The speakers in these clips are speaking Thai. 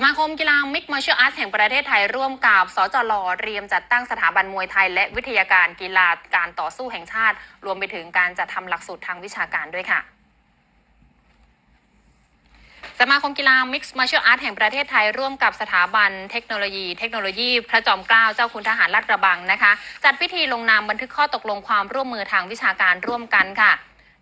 สมาคมกีฬามิกมาเชอร์อาร์ตแห่งประเทศไทยร่วมกับ สจลเตรียมจัดตั้งสถาบันมวยไทย และวิทยาการกีฬาการต่อสู้แห่งชาติ รวมไปถึงการจัดทำหลักสูตรทางวิชาการด้วยค่ะสมาคมกีฬา Mixed Martial Art แห่งประเทศไทยร่วมกับสถาบันเทคโนโลยี เทคโนโลยีพระจอมเกล้าเจ้าคุณทหารลาดกระบังนะคะ จัดพิธีลงนามบันทึกข้อตกลงความร่วมมือทางวิชาการร่วมกันค่ะ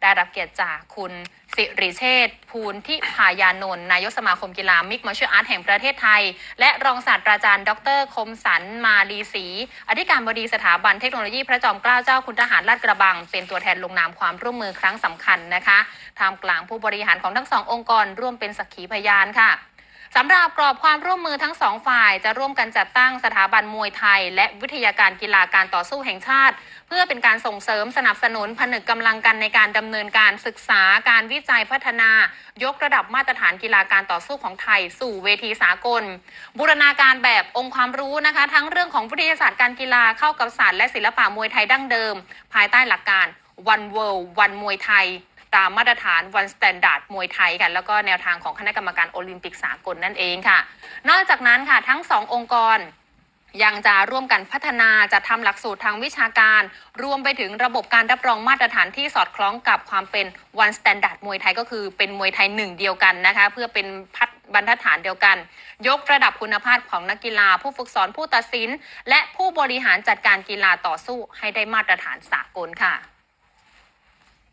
ได้รับเกียรติจากคุณ สิริเชษภูลทิพายานนท์นายกสมาคมกีฬามิกมาเชอร์อาร์ตแห่งประเทศไทย และรองศาสตราจารย์ ดร คมสันมาลีศรีอธิการบดีสถาบันเทคโนโลยีพระจอมเกล้าเจ้าคุณทหารลาดกระบัง เป็นตัวแทนลงนามความร่วมมือครั้งสำคัญนะคะท่ามกลางผู้บริหารของทั้งสององค์กรร่วมเป็นสักขีพยานค่ะ สำหรับกรอบความร่วมมือทั้งสองฝ่ายจะร่วมกันจัดตั้งสถาบันมวยไทย และวิทยาการกีฬาการต่อสู้แห่งชาติ เพื่อเป็นการส่งเสริมสนับสนุนผนึกกำลังกันในการดำเนินการศึกษาการวิจัยพัฒนา ยกระดับมาตรฐานกีฬาการต่อสู้ของไทย สู่เวทีสากล บูรณาการแบบองค์ความรู้นะคะ ทั้งเรื่องของวิทยาศาสตร์การกีฬาเข้ากับศาสตร์และศิลปะมวยไทยดั้งเดิม ภายใต้หลักการ One World One มวยไทย ตามมาตรฐาน One Standard มวยไทยค่ะแล้วก็แนวทางของคณะกรรมการโอลิมปิกสากลนั่นเองค่ะ นอกจากนั้นค่ะทั้งสององค์กรยังจะร่วมกันพัฒนาจัดทำหลักสูตรทางวิชาการ รวมไปถึงระบบการรับรองมาตรฐานที่สอดคล้องกับความเป็น One Standard มวยไทยก็คือเป็นมวยไทยหนึ่งเดียวกันนะคะ เพื่อเป็นพัฒบรรทัดฐานเดียวกัน ยกระดับคุณภาพของนักกีฬา ผู้ฝึกสอนผู้ตัดสิน และผู้บริหารจัดการกีฬาต่อสู้ให้ได้มาตรฐานสากลค่ะ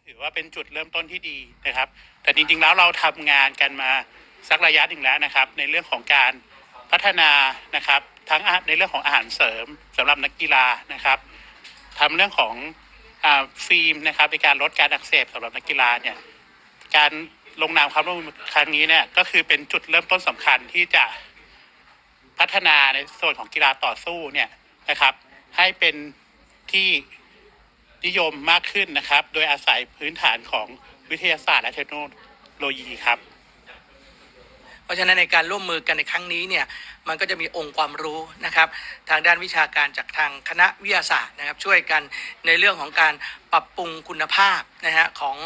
ถือว่าเป็นจุดเริ่มต้นที่ดีนะครับ แต่จริงๆแล้วเราทำงานกันมาสักระยะหนึ่งแล้วนะครับ ในเรื่องของการพัฒนานะครับ ทั้งในเรื่องของอาหารเสริมสำหรับนักกีฬานะครับทำเรื่องของอฟิล์มนะครับในการลดการอักเสบสำหรับนักกีฬาเนี่ยการลงนามความร่วมมือครั้งนี้เนี่ยก็คือเป็นจุดเริ่มต้นสำคัญที่จะพัฒนาในส่วนของกีฬาต่อสู้เนี่ยนะครับ ให้เป็นที่ นิยมมากขึ้นนะครับ โดยอาศัยพื้นฐานของวิทยาศาสตร์และเทคโนโลยีครับ เพราะฉะนั้นในการร่วมมือกันในครั้งนี้เนี่ยมันก็จะมีองค์ความรู้นะครับ ทางด้านวิชาการจากทางคณะวิทยาศาสตร์นะครับ ช่วยกันในเรื่องของการปรับปรุงคุณภาพนะฮะของ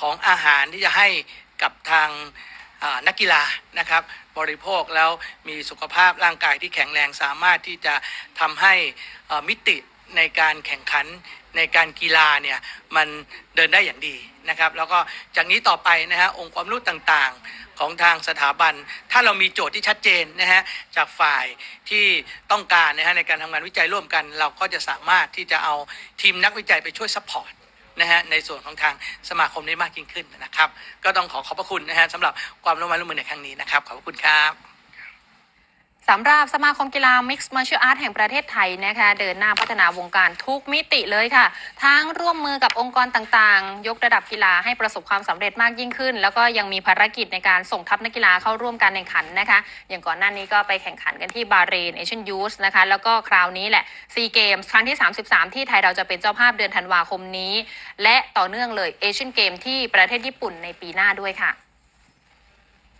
ของอาหารที่จะให้กับทางนักกีฬานะครับบริโภคแล้วมีสุขภาพร่างกายที่แข็งแรงสามารถที่จะทำให้มิติ ในการแข่งขันในการกีฬาเนี่ยมันเดินได้อย่างดีนะครับ แล้วก็จากนี้ต่อไปนะฮะองค์ความรู้ต่างๆของทางสถาบัน ถ้าเรามีโจทย์ที่ชัดเจนนะฮะจากฝ่ายที่ต้องการนะฮะในการทำงานวิจัยร่วมกัน เราก็จะสามารถที่จะเอาทีมนักวิจัยไปช่วยซัพพอร์ตนะฮะในส่วนของทางสมาคมได้มากยิ่งขึ้นนะครับ ก็ต้องขอขอบพระคุณนะฮะสำหรับความร่วมมือร่วมมือในครั้งนี้นะครับ ขอบพระคุณครับ สำหรับสมาคมกีฬา Mixed Martial Art แห่งประเทศไทยนะคะ เดินหน้าพัฒนาวงการทุกมิติเลยค่ะ ทั้งร่วมมือกับองค์กรต่างๆ ยกระดับกีฬาให้ประสบความสำเร็จมากยิ่งขึ้น แล้วก็ยังมีภารกิจในการส่งทัพนักกีฬาเข้าร่วมการแข่งขันนะคะ อย่างก่อนหน้านี้ก็ไปแข่งขันกันที่บาเรนเอเชียนยูสนะคะ แล้วก็คราวนี้แหละซีเกมส์ครั้งที่ 33 ที่ไทยเราจะเป็นเจ้าภาพเดือนธันวาคมนี้ และต่อเนื่องเลยเอเชียนเกมที่ประเทศญี่ปุ่นในปีหน้าด้วยค่ะ